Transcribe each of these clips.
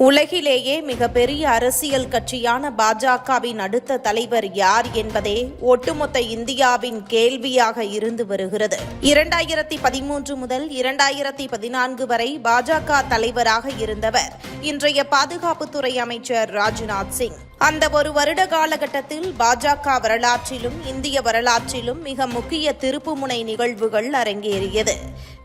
உலகிலேயே மிகப்பெரிய அரசியல் கட்சியான பாஜகவின் அடுத்த தலைவர் யார் என்பதே ஒட்டுமொத்த இந்தியாவின் கேள்வியாக இருந்து வருகிறது. இரண்டாயிரத்தி பதிமூன்று முதல் இரண்டாயிரத்தி பதினான்கு வரை பாஜக தலைவராக இருந்தவர் இன்றைய பாதுகாப்புத்துறை அமைச்சர் ராஜ்நாத் சிங். அந்த ஒரு வருட காலகட்டத்தில் பாஜக வரலாற்றிலும் இந்திய வரலாற்றிலும் மிக முக்கிய திருப்புமுனை நிகழ்வுகள் அரங்கேறியது.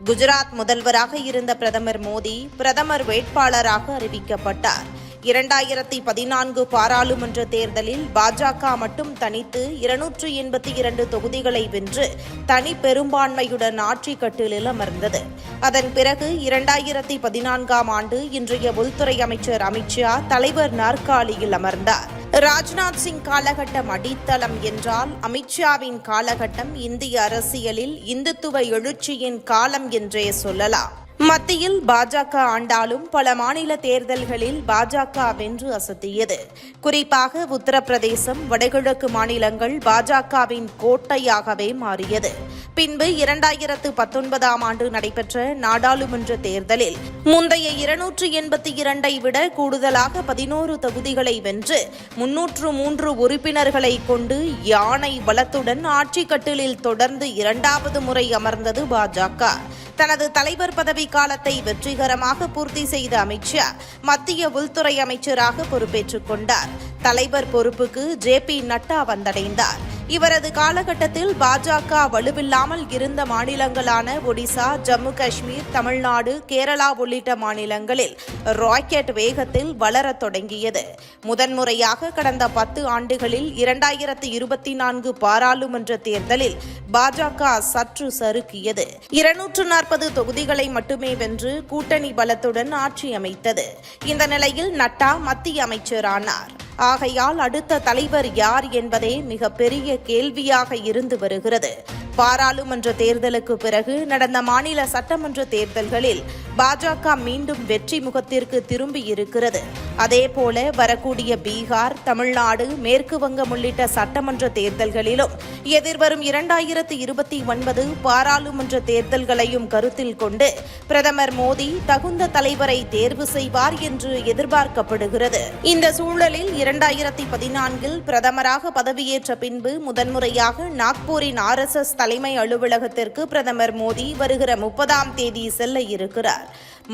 குஜராத் முதல்வராக இருந்த பிரதமர் மோடி பிரதமர் வேட்பாளராக அறிவிக்கப்பட்டார். இரண்டாயிரத்தி பதினான்கு பாராளுமன்ற தேர்தலில் பாஜக மட்டும் தனித்து இருநூற்று எண்பத்தி இரண்டு தொகுதிகளை வென்று தனி பெரும்பான்மையுடன் ஆட்சி கட்டிலில் அமர்ந்தது. அதன் பிறகு இரண்டாயிரத்தி பதினான்காம் ஆண்டு இன்றைய உள்துறை அமைச்சர் அமித்ஷா தலைவர் நாற்காலியில் அமர்ந்தார். ராஜ்நாத் சிங் காலகட்டம் அடித்தளம் என்றால் அமித்ஷாவின் காலகட்டம் இந்திய அரசியலில் இந்துத்துவ எழுச்சியின் காலம் என்றே சொல்லலாம். மத்தியில் பாஜக ஆண்டாலும் பல மாநில தேர்தல்களில் பாஜக வென்று அசத்தியது. குறிப்பாக உத்தரப்பிரதேசம் வடகிழக்கு மாநிலங்கள் பாஜகவின் கோட்டையாகவே மாறியது. பின்பு இரண்டாயிரத்து பத்தொன்பதாம் ஆண்டு நடைபெற்ற நாடாளுமன்ற தேர்தலில் முந்தைய இருநூற்று எண்பத்தி இரண்டை விட கூடுதலாக பதினோரு தொகுதிகளை வென்று முன்னூற்று மூன்று உறுப்பினர்களை கொண்டு யானை பலத்துடன் ஆட்சி கட்டிலில் தொடர்ந்து இரண்டாவது முறை அமர்ந்தது பாஜக. தனது தலைவர் பதவி காலத்தை வெற்றிகரமாக பூர்த்தி செய்த அமித்ஷா மத்திய உள்துறை அமைச்சராக பொறுப்பேற்றுக் கொண்டார். தலைவர் பொறுப்புக்கு ஜே பி நட்டா வந்தடைந்தார். இவரது காலகட்டத்தில் பாஜக வலுவில்லாமல் இருந்த மாநிலங்களான ஒடிசா ஜம்மு காஷ்மீர் தமிழ்நாடு கேரளா உள்ளிட்ட மாநிலங்களில் ராக்கெட் வேகத்தில் வளரத் தொடங்கியது. முதன்முறையாக கடந்த பத்து ஆண்டுகளில் இரண்டாயிரத்து இருபத்தி நான்கு பாராளுமன்ற தேர்தலில் பாஜக சற்று சறுக்கியது. இருநூற்று நாற்பது தொகுதிகளை மட்டுமே வென்று கூட்டணி பலத்துடன் ஆட்சி அமைத்தது. இந்த நிலையில் நட்டா மத்திய அமைச்சரானார். ஆகையால் அடுத்த தலைவர் யார் என்பதே மிகப்பெரிய கேள்வியாக இருந்து வருகிறது. பாராளுமன்ற தேர்தலுக்கு பிறகு நடந்த மாநில சட்டமன்ற தேர்தல்களில் பாஜக மீண்டும் வெற்றி முகத்திற்கு திரும்பி இருக்கிறது. அதேபோல வரக்கூடிய பீகார் தமிழ்நாடு மேற்கு வங்கம் உள்ளிட்ட சட்டமன்ற தேர்தல்களிலும் எதிர்வரும் இரண்டாயிரத்தி இருபத்தி ஒன்பது பாராளுமன்ற தேர்தல்களையும் கருத்தில் கொண்டு பிரதமர் மோடி தகுந்த தலைவரை தேர்வு செய்வார் என்று எதிர்பார்க்கப்படுகிறது. இந்த சூழலில் இரண்டாயிரத்தி பதினான்கில் பிரதமராக பதவியேற்ற பின்பு முதன்முறையாக நாக்பூரின் ஆர்எஸ்எஸ் தலைமை அலுவலகத்திற்கு பிரதமர் மோடி வருகிற முப்பதாம் தேதி செல்ல இருக்கிறார்.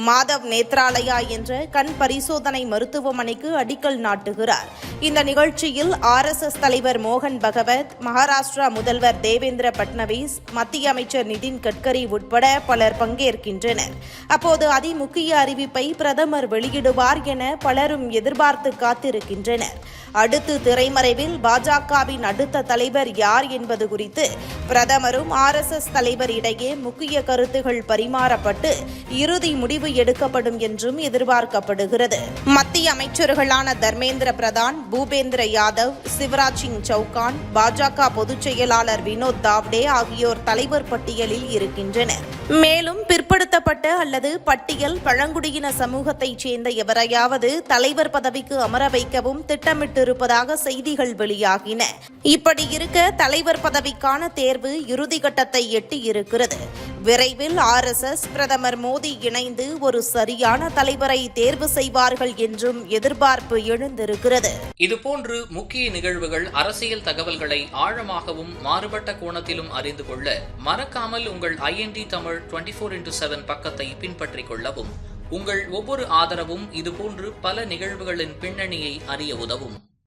மாதவ் நேத்ராலயா என்ற கண் பரிசோதனை மருத்துவமனைக்கு அடிக்கல் நாட்டுகிறார் இந்த நிகழ்ச்சியில் ஆர்எஸ்எஸ் தலைவர் மோகன் பகவத் மகாராஷ்டிரா முதல்வர் தேவேந்திர பட்னவிஸ் மத்திய அமைச்சர் நிதின் கட்கரி உட்பட பலர் பங்கேற்கின்றனர். அப்போது அதிமுக்கிய அறிவிப்பை பிரதமர் வெளியிடுவார் என பலரும் எதிர்பார்த்து காத்திருக்கின்றனர். அடுத்து திரைமறைவில் பாஜகவின் அடுத்த தலைவர் யார் என்பது குறித்து பிரதமரும் ஆர்எஸ்எஸ் தலைவர் இடையே முக்கிய கருத்துகள் பரிமாறப்பட்டு இறுதி முடிவு எடுக்கப்படும் என்றும் எதிர்பார்க்கப்படுகிறது. மத்திய அமைச்சர்களான தர்மேந்திர பிரதான் பூபேந்திர யாதவ் சிவராஜ் சிங் சௌகான் பாஜக பொதுச் செயலாளர் வினோத் தாவ்டே ஆகியோர் தலைவர் பட்டியலில் இருக்கின்றனர். மேலும் பிற்படுத்தப்பட்ட அல்லது பட்டியல் பழங்குடியின சமூகத்தைச் சேர்ந்த எவரையாவது தலைவர் பதவிக்கு அமர வைக்கவும் திட்டமிட்டிருப்பதாக செய்திகள் வெளியாகின. இப்படி இருக்க தலைவர் பதவிக்கான தேர்வு இறுதிக்கட்டத்தை எட்டியிருக்கிறது. விரைவில் ஆர்எஸ்எஸ் பிரதமர் மோடி இணைந்து ஒரு சரியான தலைவரை தேர்வு செய்வார்கள் என்றும் எதிர்பார்ப்பு எழுந்திருக்கிறது. இதுபோன்று முக்கிய நிகழ்வுகள் அரசியல் தகவல்களை ஆழமாகவும் மாறுபட்ட கோணத்திலும் அறிந்து கொள்ள மறக்காமல் உங்கள் IND Tamil twenty four into seven பக்கத்தை பின்பற்றிக் கொள்ளவும். உங்கள் ஒவ்வொரு ஆதரவும் இதுபோன்று பல நிகழ்வுகளின் பின்னணியை அறிய உதவும்.